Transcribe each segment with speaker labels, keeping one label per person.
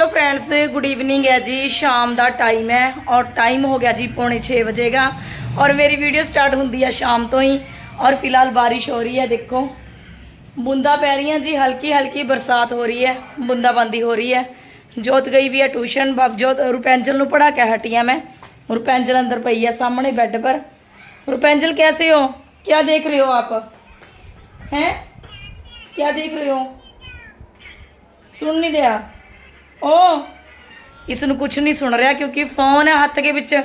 Speaker 1: Hello friends good evening है जी शाम ਦਾ time ਹੈ ਔਰ ਟਾਈਮ ਹੋ ਗਿਆ ਜੀ ਪੌਣੇ 6 ਵਜੇਗਾ ਔਰ ਮੇਰੀ ਵੀਡੀਓ ਸਟਾਰਟ ਹੁੰਦੀ ਹੈ ਸ਼ਾਮ ਤੋਂ ਹੀ ਔਰ ਫਿਲਹਾਲ ਬਾਰਿਸ਼ ਹੋ ਰਹੀ ਹੈ ਦੇਖੋ ਬੂੰਦਾਂ ਪੈ ਰਹੀਆਂ ਜੀ ਹਲਕੀ ਹਲਕੀ ਬਰਸਾਤ ਹੋ ਰਹੀ ਹੈ ਬੂੰਦਾਬਾਂਦੀ ਹੋ ਰਹੀ ਹੈ ਜੋਤ ਗਈ ਵੀ ਹੈ ਟਿਊਸ਼ਨ ਬਬਜੋਤ ਰੁਪੈਂਜਲ ਨੂੰ ਪੜਾ ਕੇ ਹਟੀ ਹਾਂ मैं रुपेंजल अंदर पई है सामने बेड पर रुपेंजल कैसे हो क्या देख रहे हो आप हैं क्या देख रहे हो ਸੁਣ ਨਹੀਂ ਦਿਆ ਓ ਇਸ ਨੂੰ ਕੁਝ ਨਹੀਂ ਸੁਣ ਰਿਹਾ ਕਿਉਂਕਿ ਫੋਨ ਹੈ ਹੱਥ ਦੇ ਵਿੱਚ।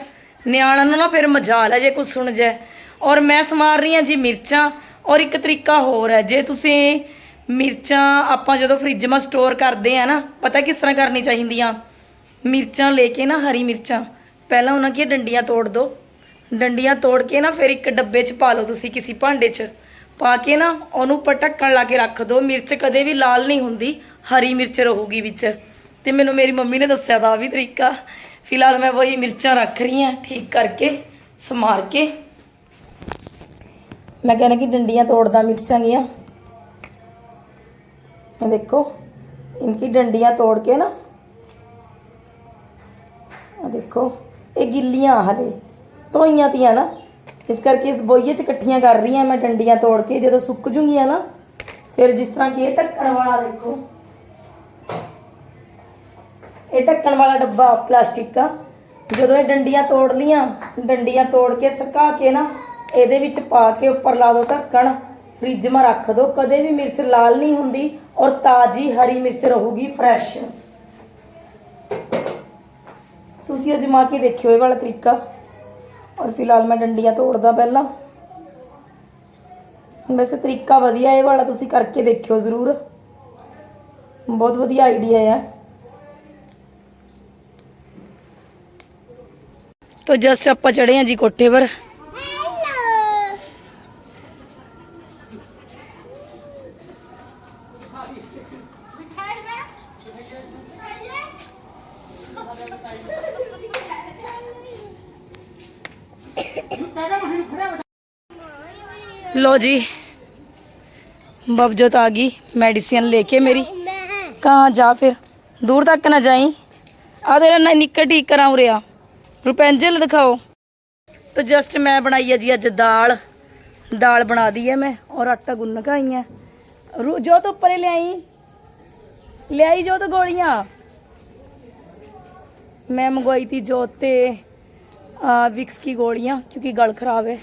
Speaker 1: ਨਿਆਣਾ ਨੂੰ ਨਾ ਫਿਰ ਮਜਾਲ ਹੈ ਜੇ ਕੁਝ ਸੁਣ ਜਾਏ ਔਰ ਮੈਂ ਸਮਾਰ ਰਹੀ ਹਾਂ ਜੀ ਮਿਰਚਾਂ ਔਰ ਇੱਕ ਤਰੀਕਾ ਹੋਰ ਹੈ। ਜੇ ਤੁਸੀਂ ਮਿਰਚਾਂ ਆਪਾਂ ਜਦੋਂ ਫ੍ਰਿਜ 'ਮਾ ਸਟੋਰ ਕਰਦੇ ਆ ਨਾ, ਪਤਾ ਕਿਸ ਤਰ੍ਹਾਂ ਕਰਨੀ ਚਾਹੀਦੀਆਂ? ਮਿਰਚਾਂ ਲੈ ਕੇ ਨਾ, ਹਰੀ ਮਿਰਚਾਂ। ਪਹਿਲਾਂ ਉਹਨਾਂ ਕੀ ਡੰਡੀਆਂ ਤੋੜ ਦਿਓ ਡੰਡੀਆਂ ਤੋੜ ਕੇ ਨਾ ਫਿਰ ਇੱਕ ਡੱਬੇ 'ਚ ਪਾ ਲਓ ਤੁਸੀਂ ਕਿਸੇ ਭਾਂਡੇ 'ਚ। ਪਾ ਕੇ ਨਾ ਉਹਨੂੰ ਉੱਪਰ ਢੱਕਣ ਲਾ ਕੇ ਰੱਖ ਦਿਓ ਮਿਰਚ ਕਦੇ ਵੀ ਲਾਲ ਨਹੀਂ ਹੁੰਦੀ। ਹਰੀ ਮਿਰਚ ਰਹੂਗੀ ਵਿੱਚ। ਤੇ ਮੈਨੂੰ ਮੇਰੀ ਮੰਮੀ ਨੇ ਦੱਸਿਆ ਤਾਂ ਵੀ ਤਰੀਕਾ। ਫਿਲਹਾਲ ਮੈਂ ਵਹੀ ਮਿਰਚਾਂ ਰੱਖ ਰਹੀ ਹਾਂ, ਠੀਕ ਕਰਕੇ, ਸਮਾਰ ਕੇ। ਮੈਂ ਕਹਿੰਦਾ ਕਿ ਡੰਡੀਆਂ ਤੋੜਦਾ ਮਿਰਚਾਂ ਦੀਆਂ ਇਹ ਦੇਖੋ, ਇਨਕੀ ਡੰਡੀਆਂ ਤੋੜ ਕੇ ਨਾ ਆ ਦੇਖੋ, ਇਹ ਗਿੱਲੀਆਂ ਹਲੇ, ਧੋਈਆਂ ਤੀਆਂ ਨਾ। ਇਸ ਕਰਕੇ ਇਸ ਬੋਈਏ 'ਚ ਇਕੱਠੀਆਂ ਕਰ ਰਹੀ ਹਾਂ ਮੈਂ ਡੰਡੀਆਂ ਤੋੜ ਕੇ। ਜਦੋਂ ਸੁੱਕ ਜੂਗੀਆਂ ਨਾ, ਫਿਰ ਜਿਸ ਤਰ੍ਹਾਂ ਕਿ ਇਹ ਢੱਕਣ ਵਾਲਾ ਦੇਖੋ। ਇਹ ਢੱਕਣ ਵਾਲਾ ਡੱਬਾ ਪਲਾਸਟਿਕ ਦਾ ਜਦੋਂ ਇਹ ਡੰਡੀਆਂ ਤੋੜ ਲੀਆਂ ਡੰਡੀਆਂ ਤੋੜ ਕੇ ਸੁਕਾ ਕੇ ਨਾ, ਇਹਦੇ ਵਿੱਚ ਪਾ ਕੇ ਉੱਪਰ ਲਾ ਦਿਓ ਢੱਕਣ ਫ੍ਰਿਜ 'ਮਾ ਰੱਖ ਦਿਓ ਕਦੇ ਵੀ ਮਿਰਚ ਲਾਲ ਨਹੀਂ ਹੁੰਦੀ ਔਰ ਤਾਜ਼ੀ ਹਰੀ ਮਿਰਚ ਰਹੂਗੀ ਫਰੈਸ਼। ਤੁਸੀਂ ਅਜਮਾ ਕੇ ਦੇਖਿਓ ਇਹ ਵਾਲਾ ਤਰੀਕਾ। ਔਰ ਫਿਲਹਾਲ ਮੈਂ ਡੰਡੀਆਂ ਤੋੜਦਾ ਪਹਿਲਾਂ। ਵੈਸੇ ਤਰੀਕਾ ਵਧੀਆ ਇਹ ਵਾਲਾ ਤੁਸੀਂ ਕਰਕੇ ਦੇਖਿਓ ਜ਼ਰੂਰ। ਬਹੁਤ ਵਧੀਆ ਆਈਡੀਆ ਹੈ ਤੋ ਜਸਟ ਆਪਾਂ ਚੜੇ ਹਾਂ ਜੀ ਕੋਠੇ ਪਰ लो जी बबजोत आ गई मेडिसिन लेके मेरी कहाँ जा फिर दूर तक ना जाई आ तेरा ना निक्कर ठीक करा उरिया रुपेंजल दिखाओ तो जस्ट मैं बनाई है जी अज दाल दाल बना दी है मैं और आटा गुन्न का आई है रू- जो तो ऊपर ले आई ले आई जो तो गोलियां मैं मंगवाई थी जोते विक्स की गोलियां क्योंकि गल खराब है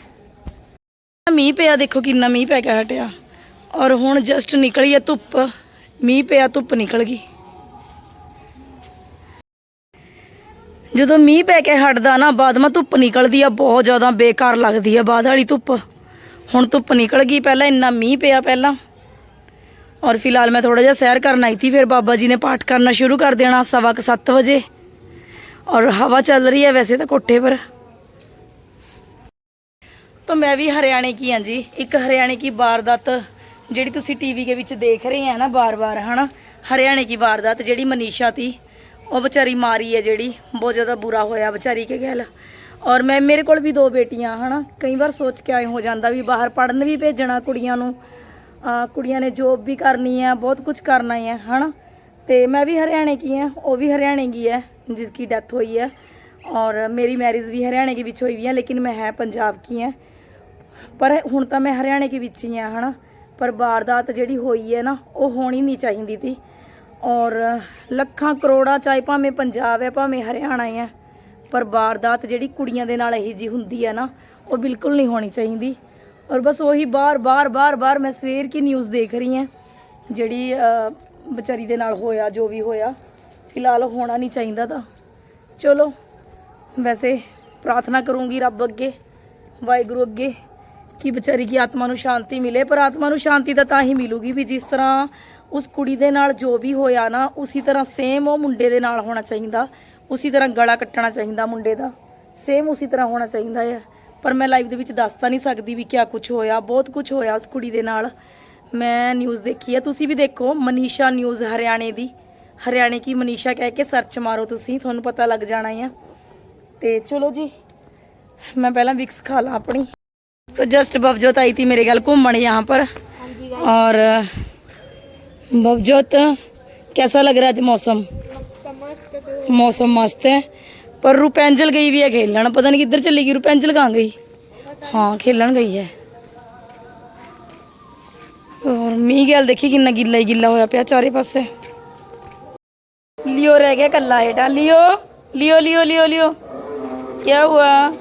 Speaker 1: ਮੀਂਹ ਪਿਆ ਦੇਖੋ ਕਿੰਨਾ ਮੀਂਹ ਪੈ ਕੇ ਹਟਿਆ ਔਰ ਹੁਣ ਜਸਟ ਨਿਕਲੀ ਹੈ ਧੁੱਪ ਮੀਂਹ ਪਿਆ ਧੁੱਪ ਨਿਕਲ ਗਈ ਜਦੋਂ ਮੀਂਹ ਪੈ ਕੇ ਹਟਦਾ ਨਾ, ਬਾਅਦ ਮਾ ਧੁੱਪ ਨਿਕਲਦੀ ਆ, ਬਹੁਤ ਜ਼ਿਆਦਾ ਬੇਕਾਰ ਲੱਗਦੀ ਆ ਬਾਅਦ ਵਾਲੀ ਧੁੱਪ। ਹੁਣ ਧੁੱਪ ਨਿਕਲ ਗਈ ਪਹਿਲਾਂ, ਇੰਨਾ ਮੀਂਹ ਪਿਆ ਪਹਿਲਾਂ। ਔਰ ਫਿਲਹਾਲ ਮੈਂ ਥੋੜਾ ਜਿਹਾ ਸੈਰ ਕਰਨ ਆਈ ਥੀ ਫਿਰ ਬਾਬਾ ਜੀ ਨੇ ਪਾਠ ਕਰਨਾ ਸ਼ੁਰੂ ਕਰ ਦੇਣਾ ਸਵਾ ਕੁ ਸੱਤ ਵਜੇ। ਔਰ ਹਵਾ ਚੱਲ ਰਹੀ ਹੈ ਵੈਸੇ ਤਾਂ ਕੋਠੇ ਪਰ। ਤਾਂ ਮੈਂ ਵੀ ਹਰਿਆਣੇ ਕੀ ਹਾਂ ਜੀ। ਇੱਕ ਹਰਿਆਣੇ ਕੀ ਵਾਰਦਾਤ ਜਿਹੜੀ ਤੁਸੀਂ ਟੀਵੀ ਦੇ ਵਿੱਚ ਦੇਖ ਰਹੇ ਆ ਨਾ ਬਾਰ-ਬਾਰ, ਹਨਾ? ਹਰਿਆਣੇ ਕੀ ਵਾਰਦਾਤ ਜਿਹੜੀ ਮਨੀਸ਼ਾ ਤੀ ਉਹ ਵਿਚਾਰੀ ਮਾਰੀ ਹੈ ਜਿਹੜੀ, ਬਹੁਤ ਜ਼ਿਆਦਾ ਬੁਰਾ ਹੋਇਆ ਵਿਚਾਰੀ ਕੇ ਗੱਲ। ਔਰ ਮੈਂ, ਮੇਰੇ ਕੋਲ ਵੀ ਦੋ ਬੇਟੀਆਂ, ਹਨਾ। ਕਈ ਵਾਰ ਸੋਚ ਕੇ ਆਏ ਹੋ ਜਾਂਦਾ ਵੀ ਬਾਹਰ ਪੜਨ ਵੀ ਭੇਜਣਾ ਕੁੜੀਆਂ ਨੂੰ। ਕੁੜੀਆਂ ਨੇ ਜੋਬ ਵੀ ਕਰਨੀ ਹੈ, ਬਹੁਤ ਕੁਝ ਕਰਨਾ ਹੈ ਹਨਾ। ਤੇ ਮੈਂ ਵੀ ਹਰਿਆਣੇ ਕੀ ਹਾਂ, ਉਹ ਵੀ ਹਰਿਆਣੇ ਕੀ ਹੈ, ਜਿਸ ਕੀ ਡੈਥ ਹੋਈ ਹੈ। ਔਰ ਮੇਰੀ ਮੈਰਿਜ ਵੀ ਹਰਿਆਣੇ ਦੇ ਵਿੱਚ ਹੋਈ ਵੀ ਹੈ, ਲੇਕਿਨ ਮੈਂ ਹੈ ਪੰਜਾਬ ਕੀ ਹਾਂ। ਪਰ ਹੁਣ ਤਾਂ ਮੈਂ ਹਰਿਆਣੇ ਦੇ ਵਿੱਚ ਹੀ ਆ ਹਨਾ। ਪਰ ਵਾਰਦਾਤ ਜਿਹੜੀ ਹੋਈ ਹੈ ਨਾ, ਉਹ ਹੋਣੀ ਨਹੀਂ ਚਾਹੀਦੀ ਤੀ। ਔਰ ਲੱਖਾਂ ਕਰੋੜਾਂ ਚਾਹੇ ਭਾਵੇਂ ਪੰਜਾਬ ਹੈ, ਭਾਵੇਂ ਹਰਿਆਣਾ ਹੈ ਪਰ ਵਾਰਦਾਤ ਜਿਹੜੀ ਕੁੜੀਆਂ ਦੇ ਨਾਲ ਇਹੀ ਜੀ ਹੁੰਦੀ ਹੈ ਨਾ, ਉਹ ਬਿਲਕੁਲ ਨਹੀਂ ਹੋਣੀ ਚਾਹੀਦੀ। ਔਰ ਬਸ ਉਹੀ ਬਾਰ ਬਾਰ ਬਾਰ ਬਾਰ ਮੈਂ ਸਵੇਰ ਕੀ ਨਿਊਜ਼ ਦੇਖ ਰਹੀ ਹਾਂ, ਜਿਹੜੀ ਵਿਚਾਰੀ ਦੇ ਨਾਲ ਹੋਇਆ, ਜੋ ਵੀ ਹੋਇਆ, ਫਿਲਹਾਲ ਹੋਣਾ ਨਹੀਂ ਚਾਹੀਦਾ ਤਾਂ। ਚਲੋ, ਵੈਸੇ ਪ੍ਰਾਰਥਨਾ ਕਰੂੰਗੀ ਰੱਬ ਅੱਗੇ, ਵਾਹਿਗੁਰੂ ਅੱਗੇ, ਕਿ ਵਿਚਾਰੀ ਦੀ ਆਤਮਾ ਨੂੰ ਸ਼ਾਂਤੀ ਮਿਲੇ, ਪਰ ਆਤਮਾ ਨੂੰ ਸ਼ਾਂਤੀ ਤਾਂ ਤਾਂ ਹੀ ਮਿਲੂਗੀ ਵੀ ਜਿਸ ਤਰ੍ਹਾਂ ਉਸ ਕੁੜੀ ਦੇ ਨਾਲ ਜੋ ਵੀ ਹੋਇਆ ਨਾ ਉਸੇ ਤਰ੍ਹਾਂ ਸੇਮ ਉਹ ਮੁੰਡੇ ਦੇ ਨਾਲ ਹੋਣਾ ਚਾਹੀਦਾ ਉਸੇ ਤਰ੍ਹਾਂ ਗਲਾ ਕੱਟਣਾ ਚਾਹੀਦਾ ਮੁੰਡੇ ਦਾ ਸੇਮ ਉਸੇ ਤਰ੍ਹਾਂ ਹੋਣਾ ਚਾਹੀਦਾ ਹੈ ਪਰ ਮੈਂ ਲਾਈਵ ਦੇ ਵਿੱਚ ਦੱਸ ਤਾਂ ਨਹੀਂ ਸਕਦੀ ਵੀ ਕਿਆ ਕੁਝ ਹੋਇਆ ਬਹੁਤ ਕੁਝ ਹੋਇਆ ਉਸ ਕੁੜੀ ਦੇ ਨਾਲ ਮੈਂ ਨਿਊਜ਼ ਦੇਖੀ ਹੈ ਤੁਸੀਂ ਵੀ ਦੇਖੋ ਮਨੀਸ਼ਾ ਨਿਊਜ਼ ਹਰਿਆਣੇ ਦੀ ਹਰਿਆਣੇ ਕੀ ਮਨੀਸ਼ਾ ਕਹਿ ਕੇ ਸਰਚ ਮਾਰੋ ਤੁਸੀਂ ਤੁਹਾਨੂੰ ਪਤਾ ਲੱਗ ਜਾਣਾ ਹੈ ਤੇ ਚਲੋ ਜੀ मैं पहला विक्स खा ला अपनी तो जस्ट बबजोत आई थी मेरे गल घूमन यहाँ पर और बबजोत कैसा लग रहा है आज मौसम
Speaker 2: मस्त तो
Speaker 1: ਮੌਸਮ ਮਸਤ ਹੈ ਪਰ ਰੂਪੈਂਜਲ ਗਈ ਵੀ ਹੈ ਖੇਲਣ ਪਤਾ ਨਹੀਂ ਕਿੱਧਰ ਚਲੀ ਗਈ ਰੂਪੈਂਜਲ ਕਾਂ ਗਈ ਹਾਂ ਖੇਲਣ ਗਈ ਹੈ ਔਰ ਮੀਂਹ ਗੱਲ ਦੇਖੀ ਕਿੰਨਾ ਗਿੱਲਾ ਹੀ ਗਿੱਲਾ ਹੋਇਆ ਪਿਆ ਚਾਰੇ ਪਾਸੇ ਲਿਓ ਰਹਿ ਗਿਆ ਕੱਲਾ ਏਟਾ ਲਿਓ ਲਿਓ ਲਿਓ ਲਿਓ ਲਿਓ ਕੀ ਹੁਆ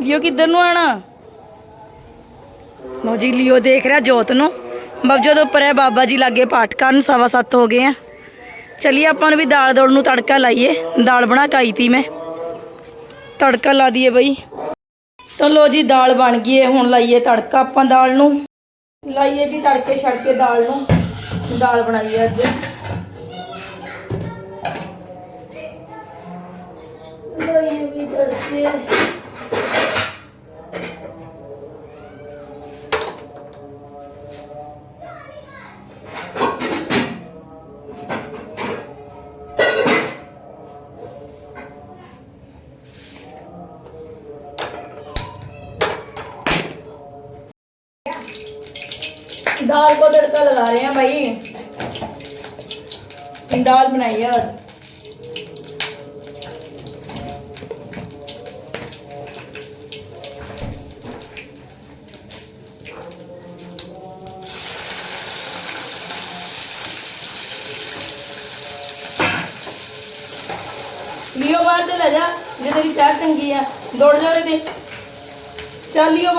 Speaker 1: ਲਿਓ ਕਿੱਧਰ ਨੂੰ ਆਣਾ ਲਓ ਜੀ, ਲਿਓ ਦੇਖ ਰਿਹਾ ਜੋਤ ਨੂੰ। ਬਬ ਜਦੋਂ ਉੱਪਰ ਹੈ ਬਾਬਾ ਜੀ ਲਾਗੇ ਪਾਠ ਕਰਨ, ਸਵਾ ਸੱਤ ਹੋ ਗਏ ਆ। ਚਲਿਏ ਆਪਾਂ ਨੂੰ ਵੀ ਦਾਲ ਦੌੜ ਨੂੰ ਤੜਕਾ ਲਾਈਏ। ਦਾਲ ਬਣਾ ਕੇ ਤੀ ਮੈਂ। ਤੜਕਾ ਲਾ ਦਈਏ ਬਈ। ਤਾਂ ਲੋ ਜੀ, ਦਾਲ ਬਣ ਗਈ ਹੈ ਹੁਣ ਲਾਈਏ ਤੜਕਾ ਆਪਾਂ ਦਾਲ ਨੂੰ। ਲਾਈਏ ਜੀ ਤੜਕੇ ਛੜਕੇ ਦਾਲ ਨੂੰ। ਦਾਲ ਬਣਾਈਏ ਅੱਜ। ਲਾਈਏ ਵੀ ਤੜਕੇ। दाल को तड़का लगा रहे हैं भाई दाल बनाई है आज लियो बाहर से ले जा जे तेरी चाह चंगी है दौड़ जा रे ते चल लियो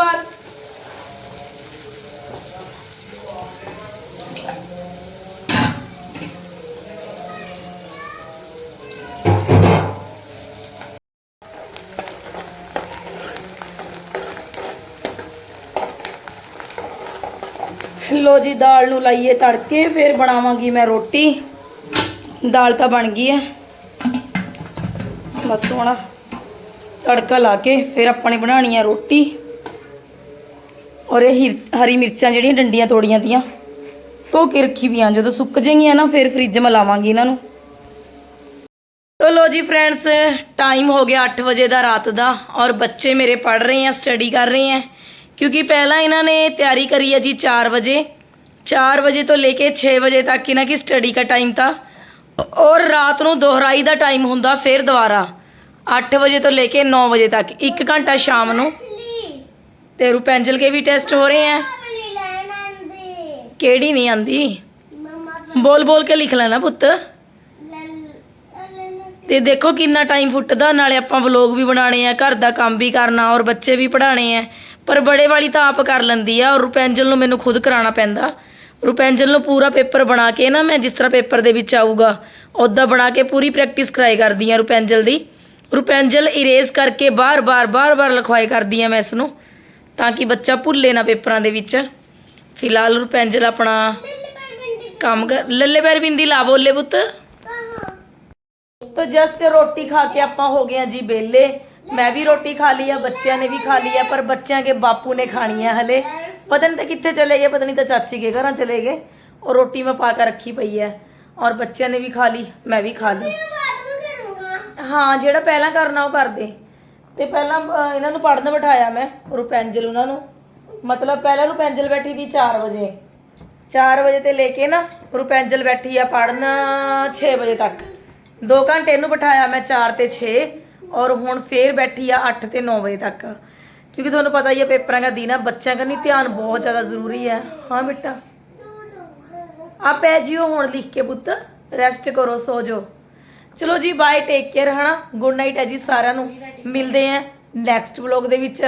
Speaker 1: ਲੋ ਜੀ, ਦਾਲ ਨੂੰ ਲਾਈਏ ਤੜਕੇ, ਫਿਰ ਬਣਾਵਾਂਗੀ ਮੈਂ ਰੋਟੀ। ਦਾਲ ਤਾਂ ਬਣ ਗਈ ਹੈ। ਬਸ ਹੁਣ ਤੜਕਾ ਲਾ ਕੇ ਫਿਰ ਆਪਾਂ ਨੇ ਬਣਾਉਣੀ ਹੈ ਰੋਟੀ। ਔਰ ਇਹ ਹਿਰ- ਹਰੀ ਮਿਰਚਾਂ ਜਿਹੜੀਆਂ ਡੰਡੀਆਂ ਤੋੜੀਆਂ ਤੀਆਂ, ਧੋ ਕੇ ਰੱਖੀ ਵੀਆਂ ਜਦੋਂ ਸੁੱਕ ਜਾਈਆਂ ਨਾ, ਫਿਰ ਫ੍ਰਿਜ 'ਚ ਲਾਵਾਂਗੀ ਇਹਨਾਂ ਨੂੰ। ਤੋ ਲੋ ਜੀ ਫਰੈਂਡਸ ਟਾਈਮ ਹੋ ਗਿਆ 8 ਵਜੇ ਦਾ, ਰਾਤ ਦਾ। ਔਰ ਬੱਚੇ ਮੇਰੇ ਪੜ ਰਹੇ ਆ ਸਟੱਡੀ ਕਰ ਰਹੇ ਆ। ਕਿਉਂਕਿ ਪਹਿਲਾਂ ਇਹਨਾਂ ਨੇ ਤਿਆਰੀ ਕਰੀ ਹੈ ਜੀ 4 ਵਜੇ। 4 ਵਜੇ ਤੋਂ ਲੈ ਕੇ 6 ਵਜੇ ਤੱਕ ਇਹਨਾਂ ਦੀ ਸਟੱਡੀ ਦਾ ਟਾਈਮ था ਔਰ ਰਾਤ ਨੂੰ ਦੁਹਰਾਈ ਦਾ ਟਾਈਮ ਹੁੰਦਾ ਫਿਰ ਦੁਬਾਰਾ। 8 ਵਜੇ ਤੋਂ ਲੈ ਕੇ 9 ਵਜੇ ਤੱਕ 1 ਘੰਟਾ ਸ਼ਾਮ ਨੂੰ। ਤੇ ਰੂਪੈਂਜਲ ਕੇ ਵੀ ਟੈਸਟ ਹੋ ਰਹੇ ਆ ਕਿਹੜੀ ਨਹੀਂ ਆਂਦੀ ਬੋਲ ਬੋਲ ਕੇ ਲਿਖ ਲੈਣਾ ਪੁੱਤ। ਤੇ ਦੇਖੋ ਕਿੰਨਾ ਟਾਈਮ ਫੁੱਟਦਾ ਨਾਲੇ ਆਪਾਂ ਵਲੋਗ ਵੀ ਬਣਾਣੇ ਆ ਘਰ ਦਾ ਕੰਮ ਵੀ ਕਰਨਾ ਔਰ ਬੱਚੇ ਵੀ ਪੜਾਣੇ ਆ। ਪਰ ਬੜੇ ਵਾਲੀ ਤਾਂ ਆਪ ਕਰ ਲੈਂਦੀ ਆ ਔਰ ਰੂਪੈਂਜਲ ਨੂੰ ਮੈਨੂੰ ਖੁਦ ਕਰਾਉਣਾ ਪੈਂਦਾ। ਰੂਪੈਂਜਲ ਨੂੰ ਪੂਰਾ ਪੇਪਰ ਬਣਾ ਕੇ ਨਾ ਮੈਂ ਜਿਸ ਤਰ੍ਹਾਂ ਪੇਪਰ ਦੇ ਵਿੱਚ ਆਊਗਾ ਉੱਦਾਂ ਬਣਾ ਕੇ ਪੂਰੀ ਪ੍ਰੈਕਟਿਸ ਕਰਾਈ ਕਰਦੀ ਆ ਰੂਪੈਂਜਲ ਦੀ। ਰੂਪੈਂਜਲ ਇਰੇਜ਼ ਕਰਕੇ ਬਾਰ-ਬਾਰ ਬਾਰ-ਬਾਰ ਲਿਖਵਾਈ ਕਰਦੀ ਆ ਮੈਂ ਇਸ ਨੂੰ ਤਾਂ ਕਿ ਬੱਚਾ ਭੁੱਲੇ ਨਾ ਪੇਪਰਾਂ ਦੇ ਵਿੱਚ। ਫਿਲਹਾਲ ਰੂਪੈਂਜਲ ਆਪਣਾ ਕੰਮ ਕਰ ਲੱਲੇ ਪੈਰ ਬਿੰਦੀ ਲਾ ਬੋਲੇ ਪੁੱਤ। ਤਾਂ ਜਸਟ ਰੋਟੀ ਖਾ ਕੇ ਆਪਾਂ ਹੋ ਗਏ ਆ ਜੀ ਬੇਲੇ ਮੈਂ ਵੀ ਰੋਟੀ ਖਾ ਲਈ ਆ, ਬੱਚਿਆਂ ਨੇ ਵੀ ਖਾ ਲਈ ਆ, ਪਰ ਬੱਚਿਆਂ ਕੇ ਬਾਪੂ ਨੇ ਖਾਣੀ ਆ ਹਲੇ। ਪਤਾ ਨਹੀਂ ਤਾਂ ਕਿੱਥੇ ਚਲੇ ਗਏ, ਪਤਾ ਨਹੀਂ ਤਾਂ ਚਾਚੀ ਕੇ ਘਰਾਂ ਚਲੇ ਗਏ। ਔਰ ਰੋਟੀ ਮੈਂ ਪਾ ਕੇ ਰੱਖੀ ਪਈ ਹੈ ਔਰ ਬੱਚਿਆਂ ਨੇ ਵੀ ਖਾ ਲਈ, ਮੈਂ ਵੀ ਖਾ ਲਈ। ਹਾਂ, ਜਿਹੜਾ ਪਹਿਲਾਂ ਕਰਨਾ ਉਹ ਕਰਦੇ। ਤੇ ਪਹਿਲਾਂ ਇਹਨਾਂ ਨੂੰ ਪੜਨ ਬਿਠਾਇਆ ਮੈਂ, ਰੁਪੈਂਜਲ ਉਹਨਾਂ ਨੂੰ। ਮਤਲਬ ਪਹਿਲਾਂ ਰੁਪੈਂਜਲ ਬੈਠੀ ਦੀ 4 ਵਜੇ। 4 ਵਜੇ ਤੇ ਲੈ ਕੇ ਨਾ ਰੁਪੈਂਜਲ ਬੈਠੀ ਆ ਪੜਨ 6 ਵਜੇ ਤੱਕ। 2 ਘੰਟੇ ਇਹਨੂੰ ਬਿਠਾਇਆ ਮੈਂ 4 ਤੇ 6 ਔਰ ਹੁਣ ਫੇਰ ਬੈਠੀ ਆ 8 ਤੇ 9 ਵਜੇ ਤੱਕ। ਕਿਉਂਕਿ ਤੁਹਾਨੂੰ ਪਤਾ ਹੀ ਹੈ ਪੇਪਰਾਂ ਦਾ ਦਿਨ ਆ, ਬੱਚਿਆਂ ਕਰਨੀ ਧਿਆਨ ਬਹੁਤ ਜ਼ਿਆਦਾ ਜ਼ਰੂਰੀ ਹੈ ਹਾਂ ਬੇਟਾ ਆ ਪੈ ਜਿਓ ਹੁਣ ਲਿਖ ਕੇ ਪੁੱਤ ਰੈਸਟ ਕਰੋ, ਸੋ ਜਾਓ ਚਲੋ ਜੀ ਬਾਏ ਟੇਕ ਕੇਅਰ ਹਨਾ? ਗੁੱਡ ਨਾਈਟ ਹੈ ਜੀ ਸਾਰਿਆਂ ਨੂੰ। ਮਿਲਦੇ ਆਂ ਨੈਕਸਟ ਵਲੌਗ ਦੇ ਵਿੱਚ।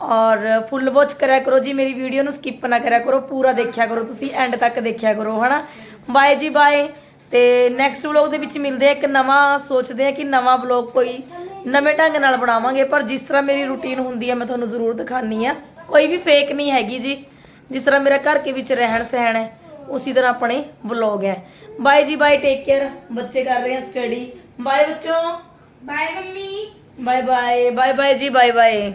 Speaker 1: ਔਰ ਫੁੱਲ ਵਾਚ ਕਰਿਆ ਕਰੋ ਜੀ, ਮੇਰੀ ਵੀਡੀਓ ਨੂੰ ਸਕਿਪ ਨਾ ਕਰਿਆ ਕਰੋ, ਪੂਰਾ ਦੇਖਿਆ ਕਰੋ ਤੁਸੀਂ ਐਂਡ ਤੱਕ ਦੇਖਿਆ ਕਰੋ, ਹਨਾ? ਬਾਏ ਜੀ ਬਾਏ ਤੇ ਨੈਕਸਟ ਵਲੌਗ ਦੇ ਵਿੱਚ ਮਿਲਦੇ ਆ ਇੱਕ ਨਵਾਂ ਸੋਚਦੇ ਆ ਕਿ ਨਵਾਂ ਵਲੌਗ ਕੋਈ ਨਵੇਂ ਢੰਗ ਨਾਲ ਬਣਾਵਾਂਗੇ ਪਰ ਜਿਸ ਤਰ੍ਹਾਂ ਮੇਰੀ ਰੁਟੀਨ ਹੁੰਦੀ ਹੈ ਮੈਂ ਤੁਹਾਨੂੰ ਜ਼ਰੂਰ ਦਿਖਾਣੀ ਆ ਕੋਈ ਵੀ ਫੇਕ ਨਹੀਂ ਹੈਗੀ ਜੀ। ਜਿਸ ਤਰ੍ਹਾਂ ਮੇਰਾ ਘਰ ਕੇ ਵਿੱਚ ਰਹਿਣ ਸਹਿਣ ਹੈ ਉਸੇ ਤਰ੍ਹਾਂ ਆਪਣੇ ਵਲੌਗ ਹੈ। ਬਾਏ ਜੀ ਬਾਏ ਟੇਕ ਕੇਅਰ ਬੱਚੇ ਕਰ ਰਹੇ ਆ ਸਟੱਡੀ ਬਾਏ ਬੱਚੋ।
Speaker 2: Bye mummy.
Speaker 1: Bye bye bye bye ਜੀ ਬਾਏ ਬਾਏ